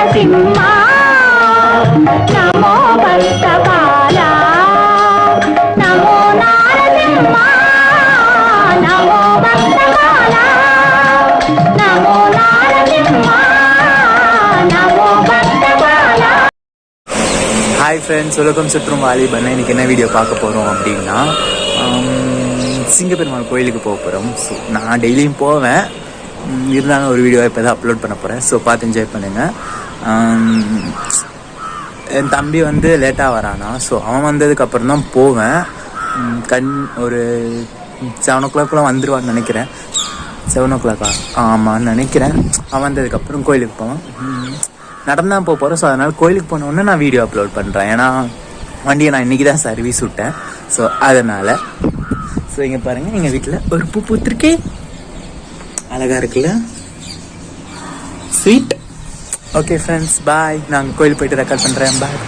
నరసింహ నమో భక్తకాల నమో నారసింహ నమో భక్తకాల నమో Narasimha నమோ భక్తకాల hi friends உலகம் சுற்றும் வாலிபன் இன்னைக்கு என்ன வீடியோ பார்க்க போகிறோம் அப்படின்னா ஆம், சிங்கப்பெருமாள் கோயிலுக்கு போக போகிறோம் ஸோ நான் டெய்லியும் போவேன் உம், இருந்தாலும் ஒரு வீடியோ இப்போ தான் அப்லோட் பண்ண போகிறேன் ஸோ பார்த்து என்ஜாய் பண்ணுங்கள் என் தம்பி வந்து லேட்டாக வரானா. ஸோ அவன் வந்ததுக்கப்புறம் தான் போவேன். கண் ஒரு செவன் ஓ கிளாக்லாம் வந்துடுவான்னு நினைக்கிறேன். செவன் ஓ கிளாக்கா ஆமான்னு நினைக்கிறேன். அவன் வந்ததுக்கப்புறம் கோயிலுக்கு போவான். நடந்தான் போக போகிறேன் ஸோ அதனால் கோயிலுக்கு போனோடனே நான் வீடியோ அப்லோட் பண்ணுறேன் ஏன்னா வண்டியை நான் இன்றைக்கி தான் சர்வீஸ் விட்டேன். ஸோ அதனால் ஸோ இங்கே பாருங்கள் எங்கள் வீட்டில் ஒரு பூ பூத்திருக்கே. அழகாக இருக்குல்ல? ஸ்வீட் ஓகே ஃப்ரெண்ட்ஸ் பாய் நாங்கள் கோயில் போயிட்டு ரெக்கார்ட் பண்ணுறேன் பாய்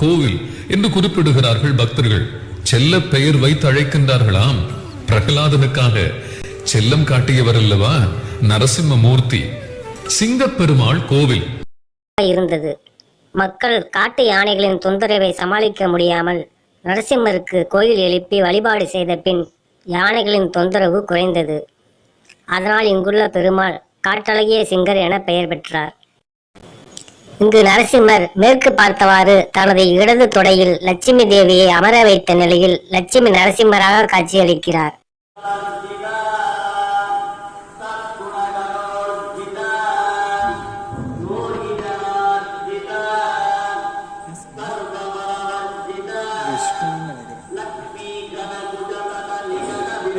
கோவில் என்று குறிப்பிடுகிறார்கள் பக்தர்கள். செல்ல பெயர் வைத்து அழைக்கின்றார்களாம். பிரகலாதனுக்காக செல்லம் காட்டியவர் அல்லவா? நரசிம்மமூர்த்தி. சிங்கப்பெருமாள் கோவில். இருந்தது. மக்கள் காட்டு யானைகளின் தொந்தரவை சமாளிக்க முடியாமல் நரசிம்மருக்கு கோயில் எழுப்பி வழிபாடு செய்த பின் யானைகளின் தொந்தரவு குறைந்தது. அதனால் இங்குள்ள பெருமாள் காட்டழகிய சிங்கர் என பெயர் பெற்றார். இங்கு நரசிம்மர் மேற்கு பார்த்தவாறு தனது இடது தொடையில் லட்சுமி தேவியை அமர வைத்த நிலையில் லட்சுமி நரசிம்மராக காட்சியளிக்கிறார்.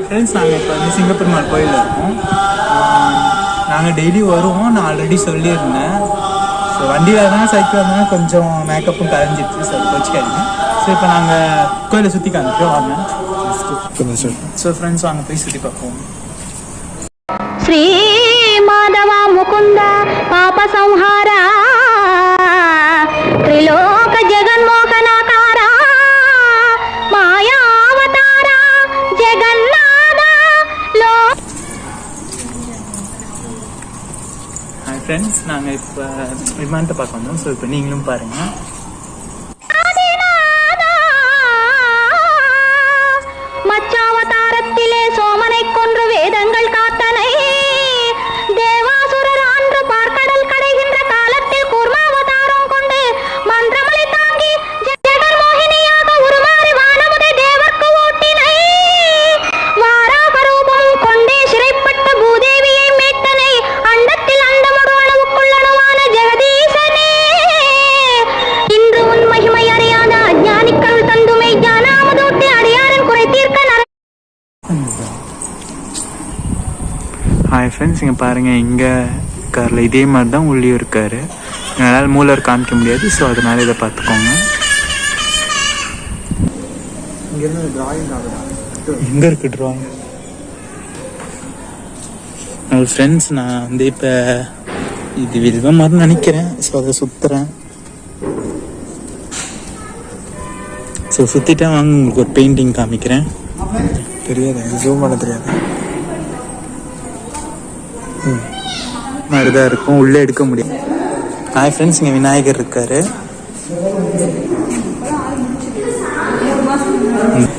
ஃப்ரெண்ட்ஸ் நாங்கள் இப்போ வந்து சிங்கப்பெருமாள் கோயிலில் இருக்கோம். நாங்கள் டெய்லி வருவோம். நான் ஆல்ரெடி சொல்லியிருந்தேன். ஸோ வண்டியில் தான் சைக்கிள் இருந்தால் கொஞ்சம் மேக்கப்பும் கரைஞ்சிடுச்சு. ஸோ வச்சுக்காதீங்க ஸோ இப்போ நாங்கள் கோயிலை சுற்றி காமிக்கிறோம் வாங்க. ஸோ ஃப்ரெண்ட்ஸ் வாங்க போய் சுற்றி பார்ப்போம். శ్రీ ஃப்ரெண்ட்ஸ் நாங்கள் இப்போ விமானத்தை பார்க்க வந்தோம். ஸோ இப்போ நீங்களும் பாருங்கள் ஃப்ரெண்ட்ஸ் இங்கே பாருங்கள் இங்கே இருக்கார்ல இதே மாதிரி தான் உள்ளியும் இருக்கார். என்னால் மூலர் காமிக்க முடியாது ஸோ அதனால இதை பார்த்துக்கோங்க. எங்கே இருக்கு ட்ராயிங் ஃப்ரெண்ட்ஸ் நான் வந்து இப்போ இது வில்வம் மாதிரி நினைக்கிறேன். ஸோ அதை சுற்றுறேன் ஸோ சுற்றிட்டேன் வாங்க உங்களுக்கு ஒரு பெயிண்டிங் காமிக்கிறேன். தெரியாது ஜூம் பண்ண தெரியாது. மாதிரி தான் இருக்கும். உள்ளே எடுக்க முடியும். ஹாய் ஃப்ரெண்ட்ஸ் இங்கே விநாயகர் இருக்காரு. ம்.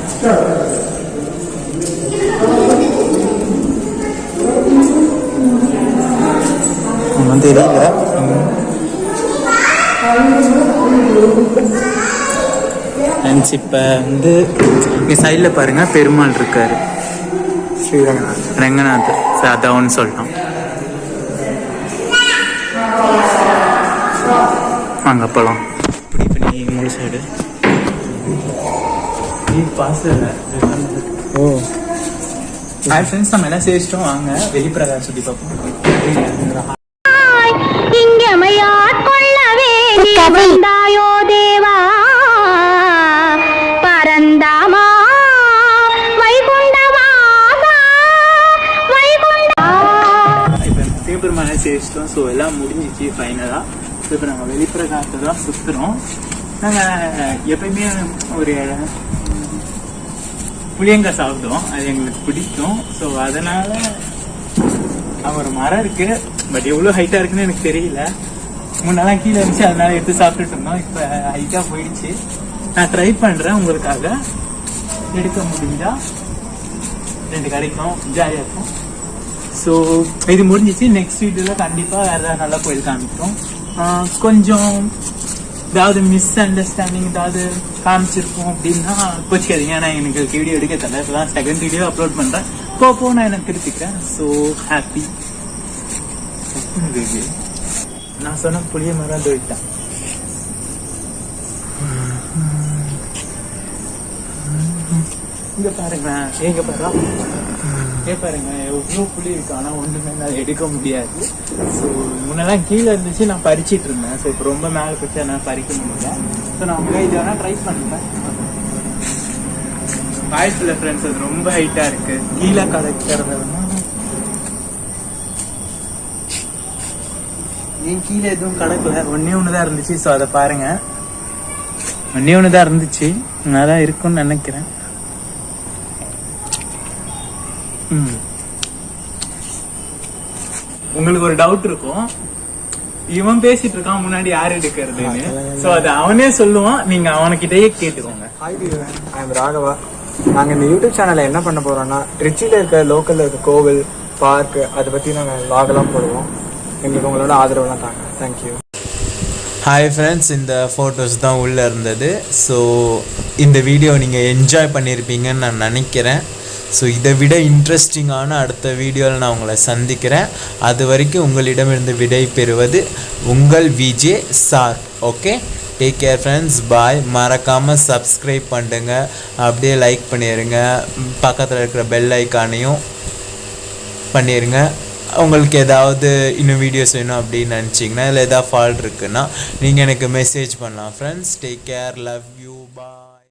ஒன்றும் தெரியல ஃப்ரெண்ட்ஸ் இப்போ வந்து இங்கே சைடில் பாருங்கள் பெருமாள் இருக்காரு. ஸ்ரீரங்கநாத் ரங்கநாத் அதான்னு சொல்லிட்டோம். வாங்க போகலாம் இப்படி பண்ணி மூணு சைடு பாஸ் ஓ. ஹாய் ஃப்ரெண்ட்ஸ் நம்ம எல்லாம் சேரிச்சிட்டோம் வாங்க வெளிப்பிரகாரம் சுற்றி பார்ப்போம். இங்கமையாட்கொள்ளவே நீ வந்தாயோ தேவா? பரந்தாமா சிவபெருமானை சேரிச்சிட்டோம் ஸோ எல்லாம் முடிஞ்சிச்சு ஃபைனலாக இப்போ நம்ம வெளிப்பிரகாரத்தை தான் சுற்றுறோம் நாங்கள் எப்பயுமே ஒரு புளியங்க சாப்பிடுவோம். அது எங்களுக்கு பிடிக்கும். ஸோ அதனால் அங்க ஒரு மரம் இருக்குது பட் எவ்வளோ ஹைட்டாக இருக்குன்னு எனக்கு தெரியல. முன்னெல்லாம் கீழே இருந்துச்சு. அதனால எடுத்து சாப்பிட்டுட்டு இருந்தோம். இப்போ ஹைட்டாக போயிடுச்சு. நான் ட்ரை பண்ணுறேன் உங்களுக்காக. எடுக்க முடிஞ்சா ரெண்டு கிடைக்கும் ஜாலியாக இருக்கும். ஸோ இது முடிஞ்சிச்சு. நெக்ஸ்ட் வீடியோவில் கண்டிப்பாக வேறு ஏதாவது நல்ல கோயில் காமிக்கும் Ah, கொஞ்சம் ஏதாவது மிஸ் அண்டர்ஸ்டாண்டிங் ஏதாவது காமிச்சிருக்கோம் அப்படின்னா கோச்சிக்காதீங்க ஏன்னா எனக்கு வீடியோ எடுக்க தெரியல. இப்போ தான் செகண்ட் வீடியோ அப்லோட் பண்ணுறேன் போ போ நான் எனக்கு திருத்திக்கிறேன். ஸோ ஹாப்பி நான் சொன்ன புளிய மரம் தோயிட்டேன் இங்க பாருங்க எங்க பாரு ஏ பாருங்க எவ்வளோ புளி இருக்கு. ஆனா ஒண்ணுமே நான் எடுக்க முடியாது. ஸோ முன்னெல்லாம் கீழே இருந்துச்சு நான் பறிச்சிட்டு இருந்தேன். ஸோ இப்போ ரொம்ப மேலே போச்சு என்னால் பறிக்க முடியல. ஸோ நான் உங்க இது வேணா ட்ரை பண்ணுறேன் வாய்ப்பில்ல ஃப்ரெண்ட்ஸ் அது ரொம்ப ஹைட்டா இருக்கு. கீழே கலக்கிறத ஏன் கீழே எதுவும் கடக்கல ஒன்னே ஒண்ணுதான் இருந்துச்சு. ஸோ அதை பாருங்க. ஒன்னே ஒண்ணுதான் இருந்துச்சு. நல்லா இருக்கும்னு நினைக்கிறேன். உங்களுக்கு ஒரு டவுட் இருக்கும். இவன் பேசிட்டு இருக்கான் முன்னாடி யார் எடுக்கிறதுன்னு. சோ அது அவனே சொல்லுவான். நீங்க அவனுக்கிட்டயே கேட்டுக்கோங்க. ஹாய் ஐ எம் ராகவா நாங்கள் இந்த யூடியூப் சேனலில் என்ன பண்ண போகிறோம்னா ட்ரிச்சியில் இருக்க லோக்கலில் இருக்க கோவில் பார்க் அதை பற்றி நாங்கள் லாகெல்லாம் போடுவோம். எங்களுக்கு உங்களோட ஆதரவுலாம் தாங்க. தேங்க்யூ ஹாய் ஃப்ரெண்ட்ஸ் இந்த ஃபோட்டோஸ் தான் உள்ளே இருந்தது. ஸோ இந்த வீடியோ நீங்கள் என்ஜாய் பண்ணியிருப்பீங்கன்னு நான் நினைக்கிறேன். ஸோ இதை விட இன்ட்ரெஸ்டிங்கான அடுத்த வீடியோவில் நான் உங்களை சந்திக்கிறேன். அது வரைக்கும் உங்களிடமிருந்து விடை பெறுவது உங்கள் VJ sir. Okay take care friends bye மறக்காமல் சப்ஸ்கிரைப் பண்ணுங்க. அப்படியே லைக் பண்ணிடுங்க பக்கத்தில் இருக்கிற பெல் ஐக்கானையும் பண்ணிடுங்க உங்களுக்கு ஏதாவது இன்னும் வீடியோஸ் வேணும் அப்படின்னு நினச்சிங்கன்னா இல்லை ஏதாவது ஃபால்ட் இருக்குன்னா நீங்கள் எனக்கு மெசேஜ் பண்ணலாம். Friends take care love